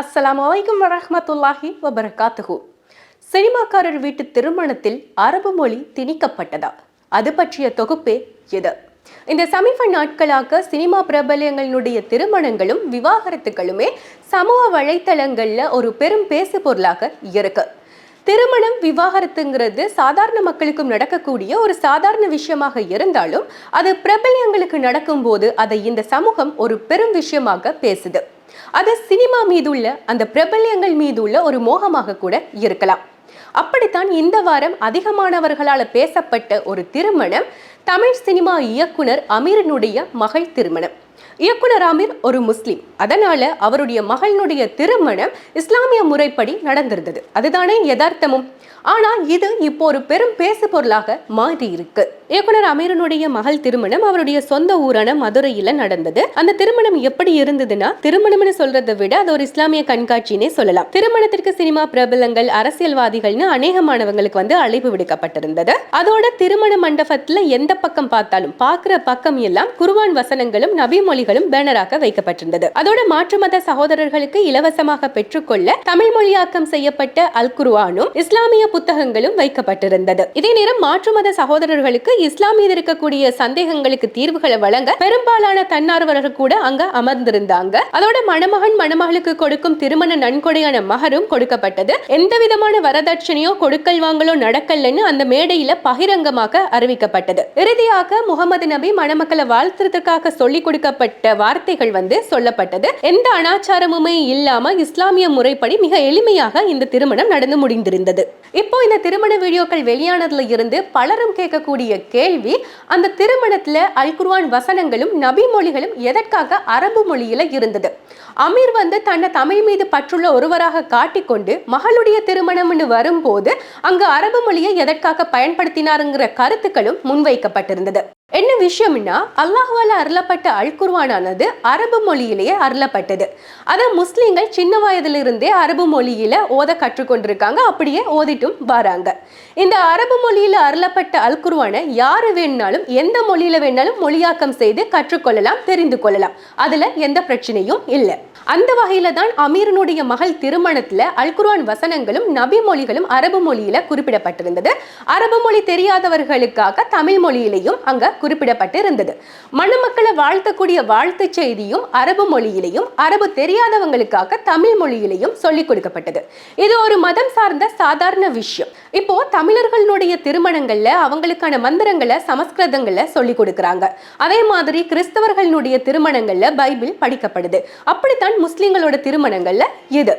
அஸ்லாம் வலைக்கம் வரமத்துல்லாஹி வபரகாத்துஹு சினிமாக்காரர் வீட்டு திருமணத்தில் அரபு மொழி திணிக்கப்பட்டதா? அது பற்றிய தொகுப்பே இது இந்த சமீப நாட்களாக சினிமா பிரபலங்களினுடைய திருமணங்களும் விவாகரத்துகளுமே சமூக வலைத்தளங்களில் ஒரு பெரும் பேசு பொருளாக இருக்கு. திருமணம் விவாகரத்துங்கிறது சாதாரண மக்களுக்கும் நடக்கக்கூடிய ஒரு சாதாரண விஷயமாக இருந்தாலும் அது பிரபல்யங்களுக்கு நடக்கும்போது அதை இந்த சமூகம் ஒரு பெரும் விஷயமாக பேசுது. அது சினிமா மீதுள்ள அந்த பிரபல்யங்கள் மீது உள்ள ஒரு மோகமாக கூட இருக்கலாம். அப்படித்தான் இந்த வாரம் அதிகமானவர்களால் பேசப்பட்ட ஒரு திருமணம் தமிழ் சினிமா இயக்குனர் அமீரனுடைய மகள் திருமணம். இயக்குனர் அமீர் ஒரு முஸ்லீம். அதனால அவருடைய மகளினுடைய திருமணம் இஸ்லாமிய முறைப்படி நடந்திருந்தது. அதுதானே யதார்த்தமும். ஆனால் இது இப்போ ஒரு பெரும் பேசு பொருளாக மாறி இருக்கு இயக்குனர் அமீரனுடைய மகள் திருமணம் அவருடைய சொந்த ஊரான மதுரையில நடந்தது. அந்த திருமணம் எப்படி இருந்ததுன்னா திருமணம்னு சொல்றதை விட அது ஒரு இஸ்லாமிய கண்காட்சினே சொல்லலாம். திருமணத்திற்கு சினிமா பிரபலங்கள் அரசியல்வாதிகள்னு அநேகமானவங்களுக்கு வந்து அழைப்பு விடுக்கப்பட்டிருந்தது. அதோட திருமண மண்டபத்துல எந்த பக்கம் பார்த்தாலும் பார்க்கிற பக்கம் எல்லாம் குருவான் வசனங்களும் நபி மொழிகளும் பேனராக வைக்கப்பட்டிருந்தது. அதோட மாற்று மத சகோதரர்களுக்கு இலவசமாக பெற்றுக்கொள்ள தமிழ் மொழியாக்கம் செய்யப்பட்ட அல் குருவானும் இஸ்லாமிய புத்தகங்களும் வைக்கப்பட்டிருந்தது. இதே நேரம் மாற்று மத சகோதரர்களுக்கு இஸ்லாம் இருக்கக்கூடிய சந்தேகங்களுக்கு தீர்வுகளை வழங்க பெரும்பாலான தன்னார்வலர்கள் கூட அங்க அமர்ந்திருந்தாங்க. அதோட மணமகன் மணமகளுக்கு கொடுக்கும் திருமண நன்கொடையான மகரும் கொடுக்கப்பட்டது. எந்த விதமான வரதட்சணையோ கொடுக்கல் வாங்கலோ நடக்கலன்னு அந்த மேடையில பகிரங்கமாக அறிவிக்கப்பட்டது. இறுதியாக முகமது நபி மணமக்களை வாழ்த்துறதுக்காக சொல்லிக் கொடுக்கப்பட்ட வார்த்தைகள் வந்து சொல்லப்பட்டது. எந்த அனாச்சாரமுமே இல்லாம இஸ்லாமிய முறைப்படி மிக எளிமையாக இந்த திருமணம் நடந்து முடிந்திருந்தது. இப்போ இந்த திருமண வீடியோக்கள் வெளியானதுல இருந்து பலரும் கேட்கக்கூடிய கேள்வி அந்த திருமணத்துல அல்குர்வான் வசனங்களும் நபி மொழிகளும் எதற்காக அரபு மொழியில இருந்தது? அமீர் வந்து தன்னை தமிழ் மீது பற்றுள்ள ஒருவராக காட்டிக்கொண்டு மகளுடைய திருமணம்னு வரும்போது அங்கு அரபு மொழியை எதற்காக பயன்படுத்தினாருங்கிற கருத்துக்களும் முன்வைக்கப்பட்டிருந்தது. என்ன விஷயம்னா அல்லாஹுவால் அருளப்பட்ட அல் அரபு மொழியிலேயே அருளப்பட்டது. அதை முஸ்லீம்கள் சின்ன வயதிலிருந்தே அரபு மொழியில ஓத கற்றுக்கொண்டிருக்காங்க அப்படியே ஓதிட்டும் வராங்க. இந்த அரபு மொழியில அருளப்பட்ட அல் குர்ஆனை யாரு வேணுனாலும் எந்த மொழியில வேணாலும் மொழியாக்கம் செய்து கற்றுக்கொள்ளலாம் தெரிந்து கொள்ளலாம். அதுல எந்த பிரச்சனையும் இல்லை. அந்த வகையில தான் அமீரனுடைய மகள் திருமணத்துல அல்குரான் வசனங்களும் நபி மொழிகளும் அரபு மொழியில குறிப்பிடப்பட்டிருந்தது. அரபு மொழி தெரியாதவர்களுக்காக தமிழ் மொழியிலையும் அங்க குறிப்பிடப்பட்டு இருந்தது மணமக்களை வாழ்த்தக்கூடிய வாழ்த்து செய்தியும் அரபு மொழியிலையும் அரபு தெரியாதவங்களுக்காக தமிழ் மொழியிலையும் சொல்லிக் கொடுக்கப்பட்டது. இது ஒரு மதம் சார்ந்த சாதாரண விஷயம். இப்போ தமிழர்களுடைய திருமணங்கள்ல அவங்களுக்கான மந்திரங்களை சமஸ்கிருதங்கள்ல சொல்லி கொடுக்கறாங்க. அதே மாதிரி கிறிஸ்தவர்களுடைய திருமணங்கள்ல பைபிள் படிக்கப்படுது. அப்படித்தான் முஸ்லிம்களோட திருமணங்கள்ல இது.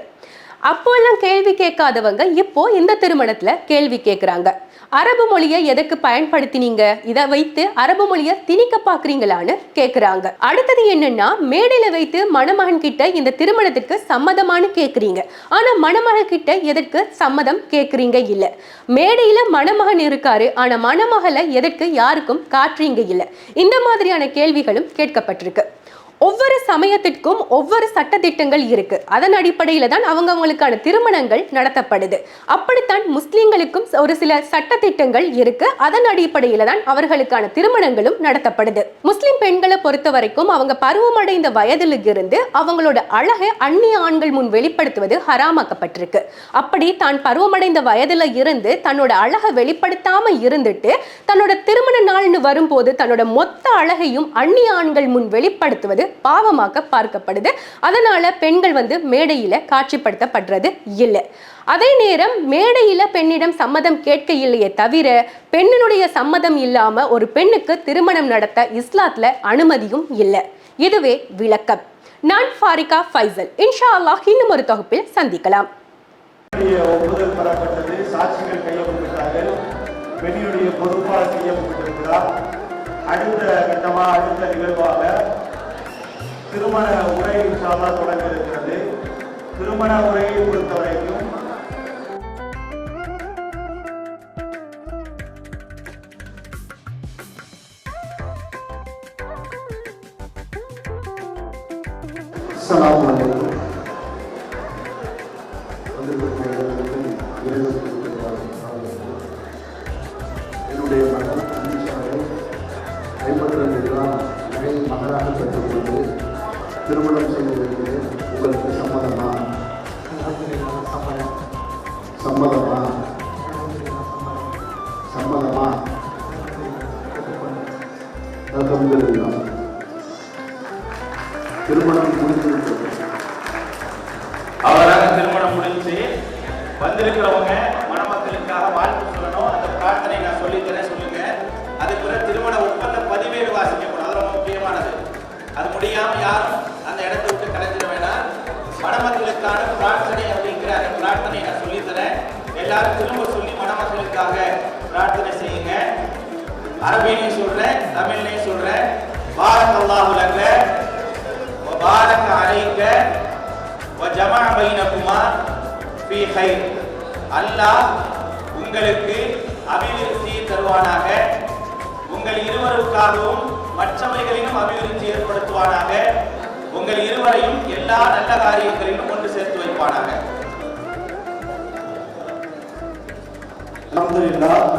அப்போல்லாம் கேள்வி கேட்காதவங்க இப்போ இந்த திருமணத்துல கேள்வி கேட்குறாங்க அரபு மொழியை எதற்கு பயன்படுத்தினீங்க? இதை வைத்து அரபு மொழியை திணிக்க பாக்குறீங்களான்னு கேக்குறாங்க. அடுத்தது என்னன்னா மேடையில வைத்து மணமகன் கிட்ட இந்த திருமணத்துக்கு சம்மதமானு கேக்குறீங்க. ஆனா மணமகன் கிட்ட எதற்கு சம்மதம் கேக்குறீங்க இல்ல. மேடையில மணமகன் இருக்காரு ஆனா மணமகளை எதற்கு யாருக்கும் காட்டுறீங்க இல்ல. இந்த மாதிரியான கேள்விகளும் கேட்கப்பட்டிருக்கு. ஒவ்வொரு சமயத்திற்கும் ஒவ்வொரு சட்டத்திட்டங்கள் இருக்கு. அதன் அடிப்படையில் தான் அவங்க அவங்களுக்கான திருமணங்கள் நடத்தப்படுது. அப்படித்தான் முஸ்லீம்களுக்கும் ஒரு சில சட்டத்திட்டங்கள் இருக்கு. அதன் அடிப்படையில் தான் அவர்களுக்கான திருமணங்களும் நடத்தப்படுது. முஸ்லீம் பெண்களை பொறுத்த வரைக்கும் அவங்க பருவமடைந்த வயதில் இருந்து அவங்களோட அழகை அந்நிய ஆண்கள் முன் வெளிப்படுத்துவது ஹராமாக்கப்பட்டிருக்கு. அப்படி தான் பருவமடைந்த வயதில் இருந்து தன்னோட அழகை வெளிப்படுத்தாம இருந்துட்டு தன்னோட திருமண நாள்னு வரும்போது தன்னோட மொத்த அழகையும் அந்நிய ஆண்கள் முன் வெளிப்படுத்துவது பாவமாக பார்க்கப்படுது. அதனால பெண்கள் வந்து மேடையில காட்சிப்படுத்தப்படுறது இல்லை. அதே நேரம் மேடையில பெண்ணிடம் சம்மதம் கேட்க இல்லையே தவிர பெண்ணினுடைய சம்மதம் இல்லாம ஒரு பெண்ணுக்கு திருமணம் நடத்த இஸ்லாத்துல அனுமதியும் இல்லை. இதுவே விளக்கம். நான் ஃபாரிகா ஃபைசல். இன்ஷா அல்லாஹ் இன்னும் ஒரு தொகுப்பில் சந்திக்கலாம். பெண்ணுடைய ஒப்புதல் பெறப்பட்டது சாட்சிகள் செய்யப்பட்டிருக்கிறார் அடுத்த கட்டமாக அடுத்த நிகழ்வாக திருமண உரை இன்ஷால்லா தொடங்க இருக்கிறது திருமண உரையை பொறுத்தவரைக்கும் அஸ்ஸலாமு அலைக்கும். வந்திருக்கும் சம்மதமா சம்மதமா அல்ஹம்துலில்லாஹ் திருமணம் முடிந்துவிட்டது அவராக திருமணம் முடிஞ்சு வந்திருக்கிறவங்க மணமக்களுக்காக வாழ்த்து சொல்லணும். அந்த பிரார்த்தனை நான் சொல்லித்தரேன் சொல்லுங்க. அதுக்கு திருமண ஒப்பந்த பதிவேடு வாசிக்கப்படும். அது ரொம்ப முக்கியமானது. அது முடியாம யாரும் அரபிலையும் சொல்றேன் தமிழ்லையும் சொல்றேன் பாரத் அல்லாஹ் உலக பாரக் அலைக்க ஜமா பைனகுமா ஃபி ஹைர். அல்லாஹ் உங்களுக்கு அபிவிருத்தி தருவானாக உங்கள் இருவருக்காகவும் மற்றவைகளிலும் அபிவிருத்தி ஏற்படுத்துவானாக உங்கள் இருவரையும் எல்லா நல்ல காரியங்களிலும் கொண்டு சேர்த்து வைப்பானாக.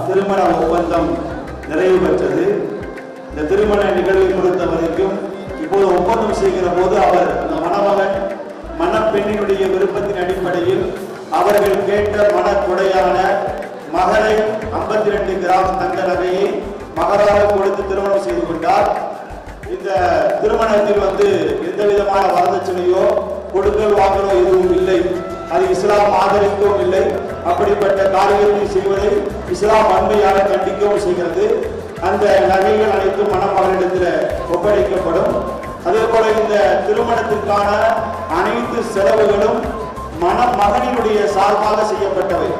திருமண ஒப்பந்தம். நிறைவு பெற்றது இந்த திருமண நிகழ்வை பொறுத்த வரைக்கும் இப்போது ஒப்பந்தம் செய்கிற போது அவர் மணமகன் மணப்பெண்ணினுடைய விருப்பத்தின் அடிப்படையில் அவர்கள் கேட்ட மனக்குடையான மகளை 52 ரெண்டு கிராம் தங்க நகையை மகராக கொடுத்து திருமணம் செய்து கொண்டார். இந்த திருமணத்தில் வந்து எந்த விதமான வரதட்சணையோ கொடுக்கல் வாங்கலோ எதுவும் இல்லை. அது இஸ்லாம் ஆதரிக்கவும் இல்லை. அப்படிப்பட்ட காரியத்தை செய்வதை இஸ்லாம் அண்மையாக கண்டிக்கவும் செய்கிறது. அந்த நகைகள் அனைத்தும் மணமகளிடத்தில் ஒப்படைக்கப்படும். அதே போல இந்த திருமணத்திற்கான அனைத்து செலவுகளும் மணமகனினுடைய சார்பாக செய்யப்பட்டவை.